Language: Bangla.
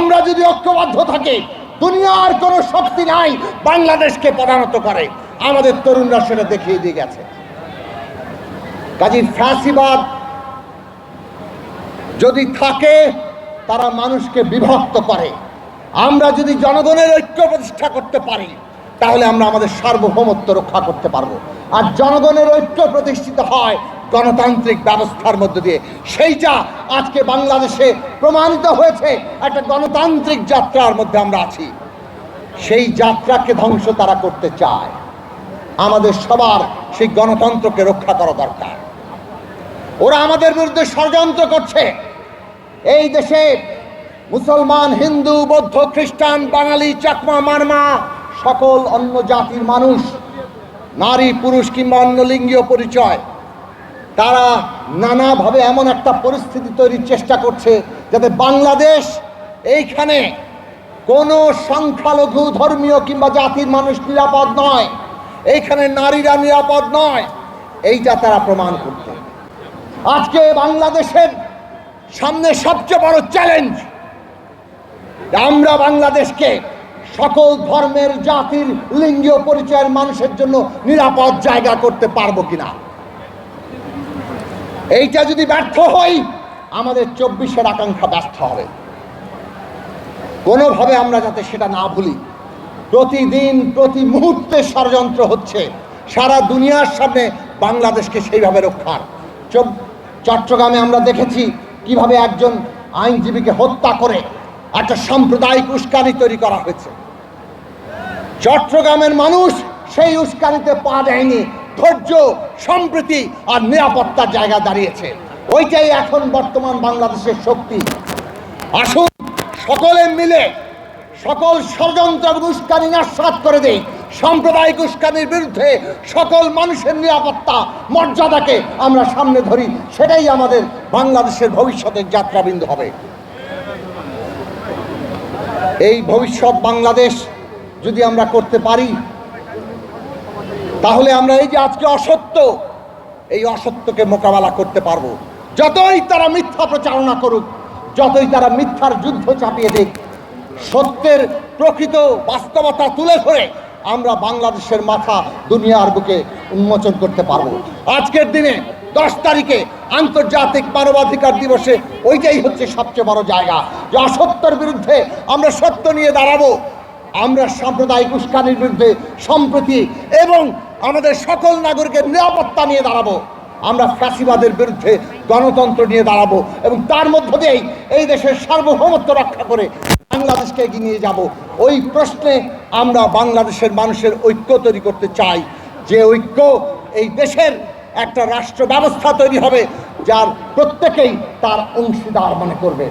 আমরা যদি ঐক্যবদ্ধ থাকি, দুনিয়ার কোনো শক্তি নাই বাংলাদেশকে পদানত করে। আমাদের তরুণরা সেটা দেখিয়ে দিয়ে গেছে। কাজী ফ্যাসিবাদ যদি থাকে, তারা মানুষকে বিভক্ত করে। আমরা যদি জনগণের ঐক্য প্রতিষ্ঠা করতে পারি, তাহলে আমরা আমাদের সার্বভৌমত্ব রক্ষা করতে পারব। আর জনগণের ঐক্য প্রতিষ্ঠিত হয় গণতান্ত্রিক ব্যবস্থার মধ্য দিয়ে। সেইটা আজকে বাংলাদেশে প্রমাণিত হয়েছে, একটা গণতান্ত্রিক যাত্রার মধ্যে আমরা আছি। সেই যাত্রাকে ধ্বংস তারা করতে চায়। আমাদের সবার সেই গণতন্ত্রকে রক্ষা করা দরকার। ওরা আমাদের বিরুদ্ধে ষড়যন্ত্র করছে। এই দেশে মুসলমান, হিন্দু, বৌদ্ধ, খ্রিস্টান, বাঙালি, চাকমা, মারমা সকল অন্য জাতির মানুষ, নারী, পুরুষ কিংবা অন্য লিঙ্গীয় পরিচয় তারা নানাভাবে এমন একটা পরিস্থিতি তৈরির চেষ্টা করছে যাতে বাংলাদেশ এইখানে কোনো সংখ্যালঘু ধর্মীয় কিংবা জাতির মানুষ নিরাপদ নয়, এইখানে নারীরা নিরাপদ নয়, এইটা তারা প্রমাণ করতে আজকে বাংলাদেশের সামনে সবচেয়ে বড় চ্যালেঞ্জ আমরা বাংলাদেশকে সকল ধর্মের, জাতির, লিঙ্গীয় পরিচয়ের মানুষের জন্য নিরাপদ জায়গা করতে পারব কিনা। এইটা যদি ব্যর্থ হই, আমাদের চব্বিশের আকাঙ্ক্ষা ব্যর্থ হবে। কোনোভাবে আমরা যাতে সেটা না ভুলি। প্রতিদিন, প্রতি মুহূর্তে ষড়যন্ত্র হচ্ছে। সারা দুনিয়ার সামনে বাংলাদেশকে সেইভাবে রক্ষার। চট্টগ্রামে আমরা দেখেছি কীভাবে একজন আইনজীবীকে হত্যা করে একটা সাম্প্রদায়িক উস্কানি তৈরি করা হয়েছে। চট্টগ্রামের মানুষ সেই উস্কানিতে পা দেয়নি। ধৈর্য, সম্প্রীতি আর নিরাপত্তার জায়গা দাঁড়িয়েছে। ওইটাই এখন বর্তমান বাংলাদেশের শক্তি। আসুন সকলে মিলে সকল ষড়যন্ত্র এবং উস্কানি নাশাত করে দেই। সাম্প্রদায়িক উস্কানির বিরুদ্ধে সকল মানুষের নিরাপত্তা, মর্যাদাকে আমরা সামনে ধরি। সেটাই আমাদের বাংলাদেশের ভবিষ্যতের যাত্রাবিন্দু হবে। এই ভবিষ্যৎ বাংলাদেশ যদি আমরা করতে পারি তাহলে আমরা এই যে আজকে অসত্য, এই অসত্যকে মোকাবেলা করতে পারব। যতই তারা মিথ্যা প্রচারণা করুক, যতই তারা মিথ্যার যুদ্ধ চাপিয়ে দিক, সত্যের প্রকৃত বাস্তবতা তুলে ধরে আমরা বাংলাদেশের মাথা দুনিয়ার বুকে উন্মোচন করতে পারব। আজকের দিনে দশ তারিখে আন্তর্জাতিক মানবাধিকার দিবসে ওইটাই হচ্ছে সবচেয়ে বড় জায়গা। যে অসত্যের বিরুদ্ধে আমরা সত্য নিয়ে দাঁড়াবো আমরা সাম্প্রদায়িক উস্কানির বিরুদ্ধে সম্প্রতি এবং আমাদের সকল নাগরিকের নিরাপত্তা নিয়ে দাঁড়াবো। আমরা ফ্যাসিবাদের বিরুদ্ধে গণতন্ত্র নিয়ে দাঁড়াবো এবং তার মধ্য দিয়েই এই দেশের সার্বভৌমত্ব রক্ষা করে বাংলাদেশকে এগিয়ে নিয়ে যাব। ওই প্রশ্নে আমরা বাংলাদেশের মানুষের ঐক্য তৈরি করতে চাই। যে ঐক্য এই দেশের একটা রাষ্ট্র ব্যবস্থা তৈরি হবে, যার প্রত্যেকেই তার অংশীদার মনে করবে।